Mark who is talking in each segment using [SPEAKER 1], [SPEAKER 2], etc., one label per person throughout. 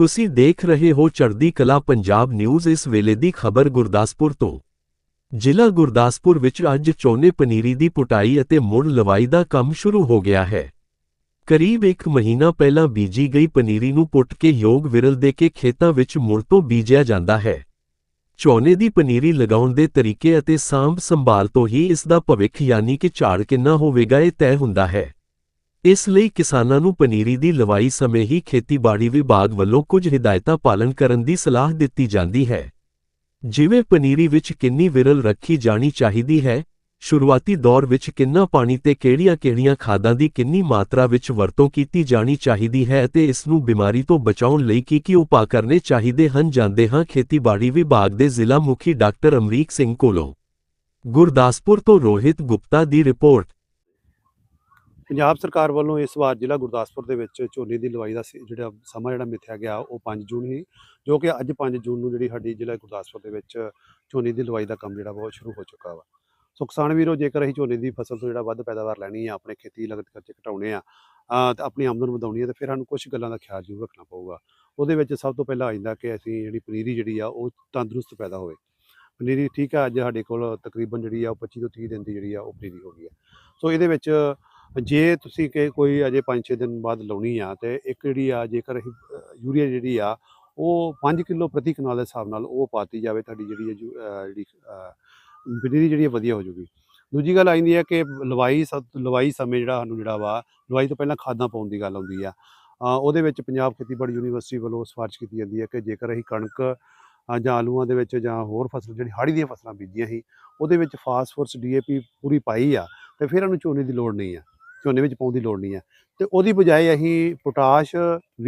[SPEAKER 1] ਤੁਸੀਂ ਦੇਖ ਰਹੇ ਹੋ ਚੜ੍ਹਦੀ ਕਲਾ ਪੰਜਾਬ ਨਿਊਜ਼ ਇਸ ਵੇਲੇ ਦੀ ਖਬਰ ਗੁਰਦਾਸਪੁਰ ਤੋਂ। ਜ਼ਿਲ੍ਹਾ ਗੁਰਦਾਸਪੁਰ ਵਿੱਚ ਅੱਜ ਝੋਨੇ ਪਨੀਰੀ ਦੀ ਪੁਟਾਈ ਅਤੇ ਮੁੜ ਲਵਾਈ ਦਾ ਕੰਮ ਸ਼ੁਰੂ ਹੋ ਗਿਆ ਹੈ। ਕਰੀਬ ਇੱਕ ਮਹੀਨਾ ਪਹਿਲਾਂ ਬੀਜੀ ਗਈ ਪਨੀਰੀ ਨੂੰ ਪੁੱਟ ਕੇ ਯੋਗ ਵਿਰਲ ਦੇ ਕੇ ਖੇਤਾਂ ਵਿੱਚ ਮੁੜ ਤੋਂ ਬੀਜਿਆ ਜਾਂਦਾ ਹੈ। ਝੋਨੇ ਦੀ ਪਨੀਰੀ ਲਗਾਉਣ ਦੇ ਤਰੀਕੇ ਅਤੇ ਸਾਂਭ ਸੰਭਾਲ ਤੋਂ ਹੀ ਇਸ ਦਾ ਭਵਿੱਖ ਯਾਨੀ ਕਿ ਝਾੜ ਕਿੰਨਾ ਹੋਵੇਗਾ ਇਹ ਤੈਅ ਹੁੰਦਾ ਹੈ। ਇਸ ਲਈ ਕਿਸਾਨਾਂ ਨੂੰ ਪਨੀਰੀ ਦੀ ਲਵਾਈ ਸਮੇਂ ਹੀ ਖੇਤੀਬਾੜੀ ਵਿਭਾਗ ਵੱਲੋਂ ਕੁਝ ਹਿਦਾਇਤਾਂ ਪਾਲਣ ਕਰਨ ਦੀ ਸਲਾਹ ਦਿੱਤੀ ਜਾਂਦੀ ਹੈ। ਜਿਵੇਂ ਪਨੀਰੀ ਵਿੱਚ ਕਿੰਨੀ ਵਿਰਲ ਰੱਖੀ ਜਾਣੀ ਚਾਹੀਦੀ ਹੈ, ਸ਼ੁਰੂਆਤੀ ਦੌਰ ਵਿੱਚ ਕਿੰਨਾ ਪਾਣੀ ਤੇ ਕਿਹੜੀਆਂ-ਕਿਹੜੀਆਂ ਖਾਦਾਂ ਦੀ ਕਿੰਨੀ ਮਾਤਰਾ ਵਿੱਚ ਵਰਤੋਂ ਕੀਤੀ ਜਾਣੀ ਚਾਹੀਦੀ ਹੈ ਅਤੇ ਇਸ ਨੂੰ ਬਿਮਾਰੀ ਤੋਂ ਬਚਾਉਣ ਲਈ ਕੀ ਕੀ ਉਪਾਅ ਕਰਨੇ ਚਾਹੀਦੇ ਹਨ ਜਾਂਦੇ ਹਾਂ ਖੇਤੀਬਾੜੀ ਵਿਭਾਗ ਦੇ ਜ਼ਿਲ੍ਹਾ ਮੁਖੀ ਡਾਕਟਰ ਅਮਰੀਕ ਸਿੰਘ ਕੋਲੋਂ। ਗੁਰਦਾਸਪੁਰ ਤੋਂ ਰੋਹਿਤ ਗੁਪਤਾ ਦੀ ਰਿਪੋਰਟ।
[SPEAKER 2] ਪੰਜਾਬ ਸਰਕਾਰ ਵੱਲੋਂ ਇਸ ਵਾਰ ਜ਼ਿਲ੍ਹਾ ਗੁਰਦਾਸਪੁਰ ਦੇ ਵਿੱਚ ਝੋਨੇ ਦੀ ਲਵਾਈ ਦਾ ਸੀ- ਜਿਹੜਾ ਸਮਾਂ ਜਿਹੜਾ ਮਿੱਥਿਆ ਗਿਆ, ਉਹ 5 ਜੂਨ ਹੀ, ਜੋ ਕਿ ਅੱਜ 5 ਜੂਨ ਨੂੰ ਜਿਹੜੀ ਸਾਡੀ ਜ਼ਿਲ੍ਹਾ ਗੁਰਦਾਸਪੁਰ ਦੇ ਵਿੱਚ ਝੋਨੇ ਦੀ ਲਵਾਈ ਦਾ ਕੰਮ ਜਿਹੜਾ ਬਹੁਤ ਸ਼ੁਰੂ ਹੋ ਚੁੱਕਾ ਵਾ। ਸੋ ਕਿਸਾਨ ਵੀਰੋ, ਜੇਕਰ ਅਸੀਂ ਝੋਨੇ ਦੀ ਫਸਲ ਤੋਂ ਜਿਹੜਾ ਵੱਧ ਪੈਦਾਵਾਰ ਲੈਣੀ ਆ, ਆਪਣੇ ਖੇਤੀ ਲਗਤ ਖਰਚੇ ਘਟਾਉਣੇ ਆ, ਅਹ ਆਪਣੀ ਆਮਦਨ ਵਧਾਉਣੀ ਆ, ਤੇ ਫਿਰ ਸਾਨੂੰ ਕੁਝ ਗੱਲਾਂ ਦਾ ਖਿਆਲ ਜ਼ਰੂਰ ਰੱਖਣਾ ਪਊਗਾ। ਉਹਦੇ ਵਿੱਚ ਸਭ ਤੋਂ ਪਹਿਲਾਂ ਆ ਜਾਂਦਾ ਕਿ ਅਸੀਂ ਜਿਹੜੀ ਪਨੀਰੀ ਜਿਹੜੀ ਆ, ਉਹ ਤੰਦਰੁਸਤ ਪੈਦਾ ਹੋਵੇ। ਪਨੀਰੀ ਠੀਕ ਆ, ਅੱਜ ਸਾਡੇ ਕੋਲ ਤਕਰੀਬਨ ਜਿਹੜੀ ਆ, ਉਹ 25 ਤੋਂ 30 ਦਿਨ ਦੀ ਜਿਹੜੀ ਆ, ਉਹ ਪਨੀਰੀ ਹੋ ਗਈ ਆ। ਸੋ ਇਹਦੇ ਵਿੱਚ ਜੇ ਤੁਸੀਂ ਕਿ ਕੋਈ ਅਜੇ 5-6 ਦਿਨ ਬਾਅਦ ਲਾਉਣੀ ਆ ਤੇ ਇੱਕ ਜਿਹੜੀ ਆ ਜੇਕਰ ਅਸੀਂ ਯੂਰੀਆ ਜਿਹੜੀ ਆ ਉਹ 5 ਕਿਲੋ ਪ੍ਰਤੀ ਕਨਾਲ ਦੇ ਹਿਸਾਬ ਨਾਲ ਉਹ ਪਾਤੀ ਜਾਵੇ ਤੁਹਾਡੀ ਜਿਹੜੀ ਹੈ ਯੂ- ਜਿਹੜੀ ਅਹ, ਜਿਹੜੀ ਹੈ ਵਧੀਆ ਹੋ ਜੂਗੀ। ਦੂਜੀ ਗੱਲ ਆਉਂਦੀ ਹੈ ਕਿ ਲਵਾਈ ਸ- ਲਵਾਈ ਸਮੇਂ ਜਿਹੜਾ ਸਾਨੂੰ ਜਿਹੜਾ ਵਾ ਲਵਾਈ ਤੋਂ ਪਹਿਲਾਂ ਖਾਦਾਂ ਪਾਉਣ ਦੀ ਗੱਲ ਆਉਂਦੀ ਆ। ਉਹਦੇ ਵਿੱਚ ਪੰਜਾਬ ਖੇਤੀਬਾੜੀ ਯੂਨੀਵਰਸਿਟੀ ਵੱਲੋਂ ਸਿਫਾਰਿਸ਼ ਕੀਤੀ ਜਾਂਦੀ ਹੈ ਕਿ ਜੇਕਰ ਅਸੀਂ ਕਣਕ ਜਾਂ ਆਲੂਆਂ ਦੇ ਵਿੱਚ ਜਾਂ ਹੋਰ ਫਸਲ ਜਿਹੜੀ ਹਾੜੀ ਦੀਆਂ ਫਸਲਾਂ ਬੀਜੀਆਂ ਸੀ ਉਹਦੇ ਵਿੱਚ ਫਾਸਫੋਰਸ ਡੀਏਪੀ ਪੂਰੀ ਪਾਈ ਆ ਤੇ ਫਿਰ ਉਹਨੂੰ ਝੋਨੇ ਦੀ ਲੋੜ ਨਹੀਂ ਆ। ਝੋਨੇ ਵਿੱਚ ਪਾਉਣ ਦੀ ਲੋੜ ਨਹੀਂ ਹੈ। ਤੇ ਉਹਦੀ ਬਜਾਏ ਅਸੀਂ ਪੋਟਾਸ਼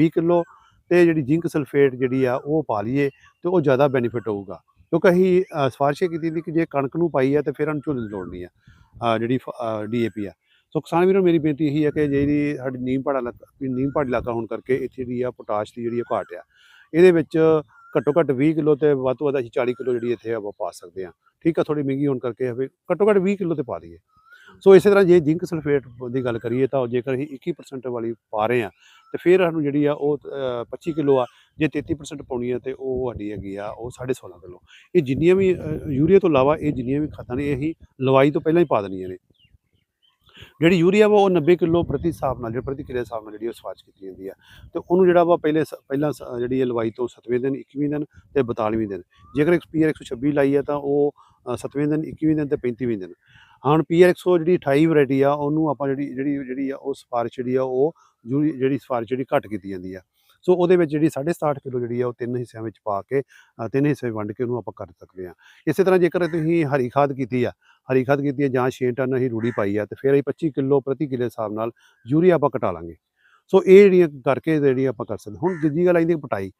[SPEAKER 2] 20 ਕਿਲੋ ਤੇ ਜਿਹੜੀ ਜ਼ਿੰਕ ਸਲਫੇਟ ਜਿਹੜੀ ਆ ਉਹ ਪਾ ਲਈਏ ਤੇ ਉਹ ਜ਼ਿਆਦਾ ਬੈਨੀਫਿਟ ਹੋਊਗਾ। ਕਿਉਂਕਿ ਅਸੀਂ ਅ, ਸਿਫਾਰਿਸ਼ ਕੀਤੀ ਸੀ ਕਿ ਜੇ ਕਣਕ ਨੂੰ ਪਾਈ ਹੈ ਤੇ ਫਿਰ ਉਹਨੂੰ ਝੋਨੇ ਦੀ ਲੋੜ ਨਹੀਂ ਆ ਅ, ਜਿਹੜੀ ਡੀਏਪੀ ਆ। ਸੋ ਕਿਸਾਨ ਵੀਰੋ ਮੇਰੀ ਬੇਨਤੀ ਇਹੀ ਹੈ ਕਿ ਜਿਹੜੀ ਸਾਡੀ ਨੀਮ ਪਹਾੜਾ ਇਲਾਕਾ ਨੀਮ ਪਹਾੜੀ ਇਲਾਕਾ ਹੋਣ ਕਰਕੇ ਇੱਥੇ ਜਿਹੜੀ ਆ ਪੋਟਾਸ਼ ਦੀ ਜਿਹੜੀ ਆ ਘਾਟ ਆ ਇਹਦੇ ਵਿੱਚ ਘੱਟੋ ਘੱਟ 20 ਕਿਲੋ ਤੇ ਵੱਧ ਤੋਂ ਵੱਧ ਅਸੀਂ 40 ਕਿਲੋ ਜਿਹੜੀ ਇੱਥੇ ਆਪਾਂ ਪਾ ਸਕਦੇ ਆ। ਠੀਕ ਆ ਥੋੜੀ ਮਹਿੰਗੀ ਹੋਣ ਕਰਕੇ ਘੱਟੋ ਘੱਟ 20 ਕਿਲੋ ਤੇ ਪਾ ਦਈਏ। ਸੋ ਇਸੇ ਤਰ੍ਹਾਂ ਜੇ ਜ਼ਿੰਕ ਸਲਫੇਟ ਦੀ ਗੱਲ ਕਰੀਏ ਤਾਂ ਜੇਕਰ ਅਸੀਂ 21% ਵਾਲੀ ਪਾ ਰਹੇ ਆ ਤੇ ਫਿਰ ਸਾਨੂੰ ਜਿਹੜੀ ਆ ਉਹ ਅ, 25 ਕਿਲੋ ਆ ਜੇ 33% ਪਾਉਣੀ ਆ ਤੇ ਉਹ ਸਾਡੀ ਹੈਗੀ ਆ ਉਹ 16.5 ਕਿਲੋ। ਇਹ ਜਿੰਨੀਆਂ ਵੀ ਯੂਰੀਆ ਤੋਂ ਇਲਾਵਾ ਇਹ ਜਿੰਨੀਆਂ ਵੀ ਖਾਦਾਂ ਨੇ ਇਹ ਅਸੀਂ ਲਵਾਈ ਤੋਂ ਪਹਿਲਾਂ ਹੀ ਪਾ ਦੇਣੀਆਂ ਨੇ। ਜਿਹੜੀ ਯੂਰੀਆ ਵਾ ਉਹ 90 ਕਿਲੋ ਪ੍ਰਤੀ ਹਿਸਾਬ ਨਾਲ ਜਿਹੜਾ ਪ੍ਰਤੀ ਕਿਲੇ ਹਿਸਾਬ ਨਾਲ ਜਿਹੜੀ ਉਹ ਸਵਾਚ ਕੀਤੀ ਜਾਂਦੀ ਆ। ਤੇ ਉਹਨੂੰ ਜਿਹੜਾ ਵਾ ਪਹਿਲੇ ਸ- ਪਹਿਲਾਂ ਸ- ਜਿਹੜੀ ਇਹ ਲਵਾਈ ਤੋਂ 7ਵੇਂ ਦਿਨ 21ਵੇਂ ਦਿਨ ਤੇ 42ਵੇਂ ਦਿਨ। ਜੇਕਰ ਐਕਸਪੀਆਰ 126 ਲਾਈ ਆ ਤਾਂ ਉਹ 7ਵੇਂ ਦਿਨ 21ਵੇਂ ਦਿਨ ਤੇ 35ਵੇਂ ਦਿਨ। ਹੁਣ ਪੀਆਰ 100 ਜਿਹੜੀ 28 ਵੈਰਾਈਟੀ ਆ, ਉਹਨੂੰ ਆਪਾਂ ਜਿਹੜੀ ਜਿਹੜੀ ਜਿਹੜੀ ਆ, ਉਹ ਸਿਫਾਰਿਸ਼ ਜਿਹੜੀ ਆ, ਉਹ ਯੂਰੀ- ਜਿਹੜੀ ਸਿਫਾਰਿਸ਼ ਜਿਹੜੀ ਘੱਟ ਕੀਤੀ ਜਾਂਦੀ ਆ। ਸੋ ਉਹਦੇ ਵਿੱਚ ਜਿਹੜੀ 67 ਕਿਲੋ ਜਿਹੜੀ ਆ, ਉਹ ਤਿੰਨ ਹਿੱਸਿਆਂ ਵਿੱਚ ਪਾ ਕੇ ਤਿੰਨ ਹਿੱਸੇ ਵੰਡ ਕੇ ਉਹਨੂੰ ਆਪਾਂ ਕਰ ਸਕਦੇ ਆ। ਇਸੇ ਤਰ੍ਹਾਂ ਜੇਕਰ ਤੁਸੀਂ ਹਰੀ ਖਾਦ ਕੀਤੀ ਆ, ਹਰੀ ਖਾਦ ਕੀਤੀ ਆ ਜਾਂ 6 ਟਨ ਅਸੀਂ ਰੂੜੀ ਪਾਈ ਆ, ਤੇ ਫਿਰ ਅਸੀਂ 25 ਕਿਲੋ ਪ੍ਰਤੀ ਕਿਲੇ ਹਿਸਾਬ ਨਾਲ ਯੂਰੀਆ ਆਪਾਂ ਘਟਾ ਲਾਂਗੇ। ਸੋ ਇਹ ਜਿਹੜੀਆਂ ਕਰਕੇ ਜਿਹੜੀ ਆਪਾਂ ਕਰ ਸਕਦੇ, ਹੁਣ ਦੂਜੀ ਗੱਲ ਆਉਂਦੀ ਪਟਾਈ।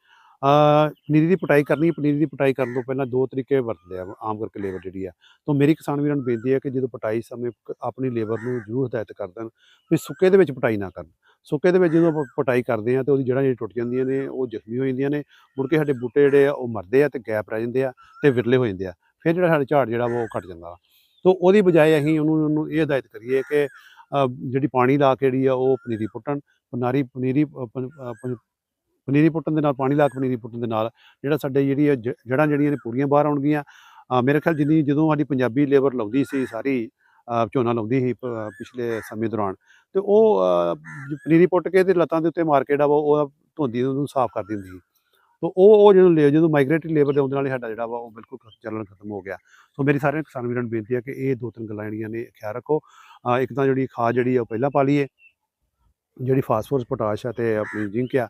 [SPEAKER 2] ਪਨੀਰੀ ਦੀ ਪਟਾਈ ਕਰਨੀ ਪਨੀਰੀ ਦੀ ਪਟਾਈ ਕਰਨ ਤੋਂ ਪਹਿਲਾਂ ਦੋ ਤਰੀਕੇ ਵਰਤਦੇ ਆ ਆਮ ਕਰਕੇ ਲੇਬਰ ਜਿਹੜੀ ਆ। ਤਾਂ ਮੇਰੀ ਕਿਸਾਨ ਵੀਰਾਂ ਨੂੰ ਬੇਨਤੀ ਹੈ ਕਿ ਜਦੋਂ ਪਟਾਈ ਸਮੇਂ ਕ- ਆਪਣੀ ਲੇਬਰ ਨੂੰ ਜ਼ਰੂਰ ਹਦਾਇਤ ਕਰ ਦੇਣ ਵੀ ਸੁੱਕੇ ਦੇ ਵਿੱਚ ਪਟਾਈ ਨਾ ਕਰਨ। ਸੁੱਕੇ ਦੇ ਵਿੱਚ ਜਦੋਂ ਆਪਾਂ ਪਟਾਈ ਕਰਦੇ ਆ ਤੇ ਉਹਦੀ ਜੜ੍ਹਾਂ ਜਿਹੜੀ ਟੁੱਟ ਜਾਂਦੀਆਂ ਨੇ ਉਹ ਜ਼ਖਮੀ ਹੋ ਜਾਂਦੀਆਂ ਨੇ ਮੁੜ ਕੇ ਸਾਡੇ ਬੂਟੇ ਜਿਹੜੇ ਆ ਉਹ ਮਰਦੇ ਆ ਤੇ ਗੈਪ ਰਹਿ ਜਾਂਦੇ ਆ ਤੇ ਵਿਰਲੇ ਹੋ ਜਾਂਦੇ ਆ ਫਿਰ ਜਿਹੜਾ ਸਾਡਾ ਝਾੜ ਜਿਹੜਾ ਵਾ ਉਹ ਘਟ ਜਾਂਦਾ ਵਾ। ਸੋ ਉਹਦੀ ਬਜਾਏ ਅਸੀਂ ਉਹਨੂੰ ਉਹਨੂੰ ਇਹ ਹਦਾਇਤ ਕਰੀਏ ਕਿ ਜਿਹੜੀ ਪਾਣੀ ਲਾ ਕੇ ਜਿਹੜੀ ਆ ਉਹ ਪਨੀਰੀ ਪੁੱਟਣ ਪਨਾਰੀ ਪਨੀਰੀ ਅ, ਪਨੀਰੀ ਪੁੱਟਣ ਦੇ ਨਾਲ, ਪਾਣੀ ਲਾ ਕੇ ਪਨੀਰੀ ਪੁੱਟਣ ਦੇ ਨਾਲ, ਜਿਹੜਾ ਸਾਡੇ ਜਿਹੜੀ ਇਹ ਜ- ਜੜ੍ਹਾਂ ਜਿਹੜੀਆਂ ਨੇ ਪੂਰੀਆਂ ਬਾਹਰ ਆਉਣਗੀਆਂ। ਮੇਰੇ ਖਿਆਲ ਜਿੰਨੀ ਜਦੋਂ ਸਾਡੀ ਪੰਜਾਬੀ ਲੇਬਰ ਲਾਉਂਦੀ ਸੀ, ਸਾਰੀ ਝੋਨਾ ਲਾਉਂਦੀ ਸੀ ਪਿਛਲੇ ਸਮੇਂ ਦੌਰਾਨ, ਤੇ ਉਹ ਪਨੀਰੀ ਪੁੱਟ ਕੇ ਤੇ ਲੱਤਾਂ ਦੇ ਉੱਤੇ ਮਾਰ ਕੇ ਜਿਹੜਾ ਵਾ ਉਹ ਧੋਂਦੀ ਉਹਨੂੰ ਸਾਫ਼ ਕਰ ਦਿੰਦੀ ਸੀ। ਤੋ ਉਹ ਉਹ ਜਦੋਂ ਲੇ- ਜਦੋਂ ਮਾਈਗ੍ਰੇਟਰੀ ਲੇਬਰ ਦੇ ਆਉਣ ਨਾਲ ਹੀ ਸਾਡਾ ਜਿਹੜਾ ਵਾ, ਉਹ ਬਿਲਕੁਲ ਚੱਲਣ ਖਤਮ ਹੋ ਗਿਆ। ਸੋ ਮੇਰੀ ਸਾਰਿਆਂ ਕਿਸਾਨ ਵੀਰਾਂ ਨੂੰ ਬੇਨਤੀ ਹੈ ਕਿ ਇਹ ਦੋ ਤਿੰਨ ਗੱਲਾਂ ਜਿਹੜੀਆਂ ਨੇ ਖਿਆਲ ਰੱਖੋ। ਇੱਕ ਤਾਂ ਜਿਹੜੀ ਖਾਦ ਜਿਹੜੀ ਆ ਉਹ ਪਹਿਲਾਂ ਪਾ ਲਈਏ, ਜਿਹੜੀ ਫਾਸਫੋਰਸ ਪੋਟਾਸ਼ ਆ ਤੇ ਆਪਣੀ ਜ਼ਿੰਕ ਆ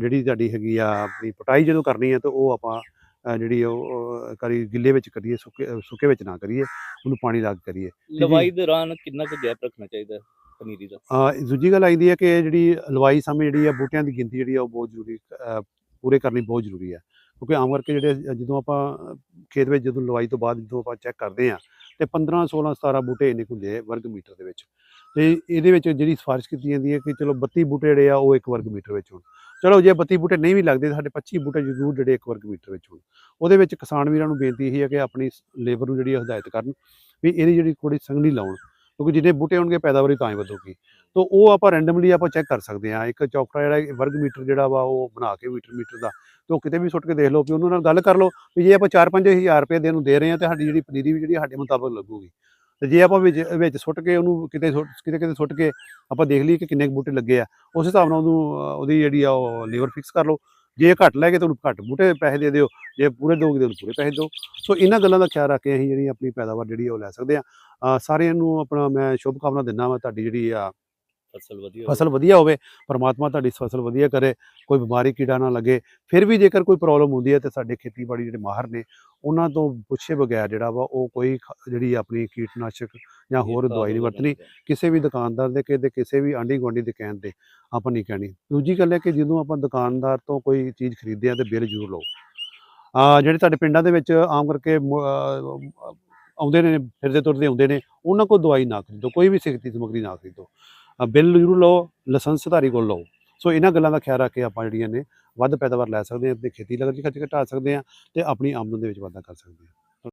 [SPEAKER 2] ਜਿਹੜੀ ਤੁਹਾਡੀ ਹੈਗੀ ਆ ਆਪਣੀ ਪਟਾਈ ਜਦੋਂ ਕਰਨੀ ਹੈ ਤਾਂ ਉਹ ਆਪਾਂ ਜਿਹੜੀ ਉਹ ਕਰੀ ਗਿੱਲੇ ਵਿੱਚ ਕਰੀਏ ਸੁੱਕੇ ਸੁੱਕੇ ਵਿੱਚ ਨਾ ਕਰੀਏ ਉਹਨੂੰ ਪਾਣੀ ਲਾ ਕੇ ਕਰੀਏ।
[SPEAKER 3] ਲਵਾਈ ਦੌਰਾਨ ਕਿੰਨਾ ਕੁ ਗੈਪ ਰੱਖਣਾ ਚਾਹੀਦਾ ਪਨੀਰੀ ਦਾ?
[SPEAKER 2] ਅ, ਦੂਜੀ ਗੱਲ ਆਈਦੀ ਹੈ ਕਿ ਜਿਹੜੀ ਲਵਾਈ ਸਮੇਂ ਜਿਹੜੀ ਆ ਬੂਟਿਆਂ ਦੀ ਗਿਣਤੀ ਜਿਹੜੀ ਆ ਉਹ ਬਹੁਤ ਜ਼ਰੂਰੀ ਪੂਰੇ ਕਰਨੀ ਬਹੁਤ ਜ਼ਰੂਰੀ ਹੈ ਕਿਉਂਕਿ ਆਮ ਕਰਕੇ ਜਿਹੜੇ ਜਦੋਂ ਆਪਾਂ ਖੇਤ ਵਿੱਚ ਜਦੋਂ ਲਵਾਈ ਤੋਂ ਬਾਅਦ ਜਦੋਂ ਆਪਾਂ ਚੈੱਕ ਕਰਦੇ ਆ ਤੇ 15 16 17 ਬੂਟੇ ਇੰਨੇ ਹੁੰਦੇ ਆ ਵਰਗ ਮੀਟਰ ਦੇ ਵਿੱਚ। ਤੇ ਇਹਦੇ ਵਿੱਚ ਜਿਹੜੀ ਸਿਫਾਰਿਸ਼ ਕੀਤੀ ਜਾਂਦੀ ਹੈ ਕਿ ਚਲੋ 32 ਬੂਟੇ ਜਿਹੜੇ ਆ ਉਹ ਇੱਕ ਵਰਗ ਮੀਟਰ ਵਿੱਚ ਹੋਣ। ਚਲੋ ਜੇ 32 ਬੂਟੇ ਨਹੀਂ ਵੀ ਲੱਗਦੇ ਤਾਂ ਸਾਡੇ 25 ਬੂਟੇ ਜ਼ਰੂਰ ਜਿਹੜੇ ਇੱਕ ਵਰਗ ਮੀਟਰ ਵਿੱਚ ਹੋਣ। ਉਹਦੇ ਵਿੱਚ ਕਿਸਾਨ ਵੀਰਾਂ ਨੂੰ ਬੇਨਤੀ ਇਹ ਹੈ ਕਿ ਆਪਣੀ ਲੇਬਰ ਨੂੰ ਜਿਹੜੀ ਹਦਾਇਤ ਕਰਨ ਵੀ ਇਹਦੀ ਜਿਹੜੀ ਥੋੜੀ ਸੰਘਣੀ ਲਾਉਣ। ਕਿਉਂਕਿ ਜਿੰਨੇ ਬੂਟੇ ਹੋਣਗੇ ਪੈਦਾਵਾਰੀ ਤਾਂ ਹੀ ਵਧੂਗੀ। ਤਾਂ ਉਹ ਆਪਾਂ ਰੈਂਡਮਲੀ ਆਪਾਂ ਚੈੱਕ ਕਰ ਸਕਦੇ ਹਾਂ। ਇੱਕ ਚੌਕੜਾ ਜਿਹੜਾ ਵਰਗ ਮੀਟਰ ਜਿਹੜਾ ਵਾ ਉਹ ਬਣਾ ਕੇ ਮੀਟਰ ਮੀਟਰ ਦਾ ਤੇ ਉਹ ਕਿਤੇ ਵੀ ਸੁੱਟ ਕੇ ਦੇਖ ਲਓ ਵੀ ਉਹਨਾਂ ਨਾਲ ਗੱਲ ਕਰ ਲਓ ਵੀ ਜੇ ਆਪਾਂ 4-5000 ਰੁਪਏ ਦੇ ਨੂੰ ਦੇ ਰਹੇ ਹਾਂ ਤੇ ਸਾਡੀ ਜਿਹੜੀ ਪਨੀਰੀ ਵੀ ਜਿਹੜੀ ਸਾਡੇ ਮੁਤਾਬਕ ਲੱਗੂਗੀ। ਤੇ ਜੇ ਆਪਾਂ ਵਿੱਚ ਵਿੱਚ ਸੁੱਟ ਕੇ ਉਹਨੂੰ ਕਿਤੇ ਸੁੱਟ, ਕਿਤੇ ਕਿਤੇ ਸੁੱਟ ਕੇ ਆਪਾਂ ਦੇਖ ਲਈਏ ਕਿ ਕਿੰਨੇ ਕੁ ਬੂਟੇ ਲੱਗੇ ਆ, ਉਸ ਹਿਸਾਬ ਨਾਲ ਉਹਨੂੰ ਉਹਦੀ ਜਿਹੜੀ ਆ ਉਹ ਲੀਵਰ ਫਿਕਸ ਕਰ ਲਓ। ਜੇ ਘੱਟ ਲੈ ਕੇ ਤੁਹਾਨੂੰ ਘੱਟ ਬੂਟੇ ਪੈਸੇ ਦੇ ਦਿਓ, ਜੇ ਪੂਰੇ ਦੋਗੇ ਤੇ ਉਹਨੂੰ ਪੂਰੇ ਪੈਸੇ ਦਿਓ। ਸੋ ਇਹਨਾਂ ਗੱਲਾਂ ਦਾ ਖਿਆਲ ਰੱਖ ਕੇ ਅਸੀਂ ਜਿਹੜੀ ਆਪਣੀ ਪੈਦਾਵਾਰ ਜਿਹੜੀ ਆ ਉਹ ਲੈ ਸਕਦੇ ਆ। ਸਾਰਿਆਂ ਨੂੰ ਆਪਣਾ ਮੈਂ ਸ਼ੁਭ ਕਾਮਨਾ ਦਿੰਦਾ ਵਾਂ, ਤੁਹਾਡੀ ਜਿਹੜੀ ਆ
[SPEAKER 3] ਫਸਲ ਵਧੀਆ
[SPEAKER 2] ਫਸਲ ਵਧੀਆ ਹੋਵੇ ਪਰਮਾਤਮਾ ਤੁਹਾਡੀ ਫਸਲ ਵਧੀਆ ਕਰੇ ਕੋਈ ਬਿਮਾਰੀ ਕੀੜਾ ਨਾ ਲੱਗੇ ਫਿਰ ਵੀ ਜੇਕਰ ਕੋਈ ਪ੍ਰੋਬਲਮ ਹੁੰਦੀ ਹੈ ਤੇ ਸਾਡੇ ਖੇਤੀਬਾੜੀ ਜਿਹੜੇ ਮਾਹਰ ਨੇ ਉਹਨਾਂ ਤੋਂ ਪੁੱਛੇ ਬਗੈਰ ਜਿਹੜਾ ਵਾ ਉਹ ਕੋਈ ਜਿਹੜੀ ਆਪਣੀ ਕੀਟਨਾਸ਼ਕ ਜਾਂ ਹੋਰ ਦਵਾਈ ਨਹੀਂ ਵਰਤਣੀ ਕਿਸੇ ਵੀ ਦੁਕਾਨਦਾਰ ਦੇ ਕਿਤੇ ਕਿਸੇ ਵੀ ਆਂਢੀ ਗੁਆਂਢੀ ਦੇ ਕਹਿਣ ਤੇ ਆਪਾਂ ਨਹੀਂ ਕਹਿਣੀ। ਦੂਜੀ ਗੱਲ ਹੈ ਕਿ ਜਦੋਂ ਆਪਾਂ ਦੁਕਾਨਦਾਰ ਤੋਂ ਕੋਈ ਚੀਜ਼ ਖਰੀਦਦੇ ਆ ਤੇ ਬਿੱਲ ਜ਼ਰੂਰ ਲਓ। ਆ ਜਿਹੜੇ ਤੁਹਾਡੇ ਪਿੰਡਾਂ ਦੇ ਵਿੱਚ ਆਮ ਕਰਕੇ ਆਉਂਦੇ ਨੇ ਫਿਰਦੇ ਤੁਰਦੇ ਆਉਂਦੇ ਨੇ ਉਹਨਾਂ ਕੋਲ ਦਵਾਈ ਨਾ ਖਰੀਦੋ ਕੋਈ ਵੀ ਸਿਹਤੀ ਸਮੱਗਰੀ ਨਾ ਖਰੀਦੋ। ਬਿੱਲ ਜ਼ਰੂਰ ਲਓ, ਲਾਇਸੈਂਸ ਧਾਰੀ ਕੋਲ ਲਓ। ਸੋ ਇਹਨਾਂ ਗੱਲਾਂ ਦਾ ਖਿਆਲ ਰੱਖ ਕੇ ਆਪਾਂ ਜਿਹੜੀਆਂ ਨੇ ਵੱਧ ਪੈਦਾਵਾਰ ਲੈ ਸਕਦੇ ਹਾਂ ਤੇ ਖੇਤੀ ਲਗਤ ਖਰਚ ਘਟਾ ਸਕਦੇ ਹਾਂ ਤੇ ਆਪਣੀ ਆਮਦਨ ਦੇ ਵਿੱਚ ਵਾਧਾ ਕਰ ਸਕਦੇ ਹਾਂ।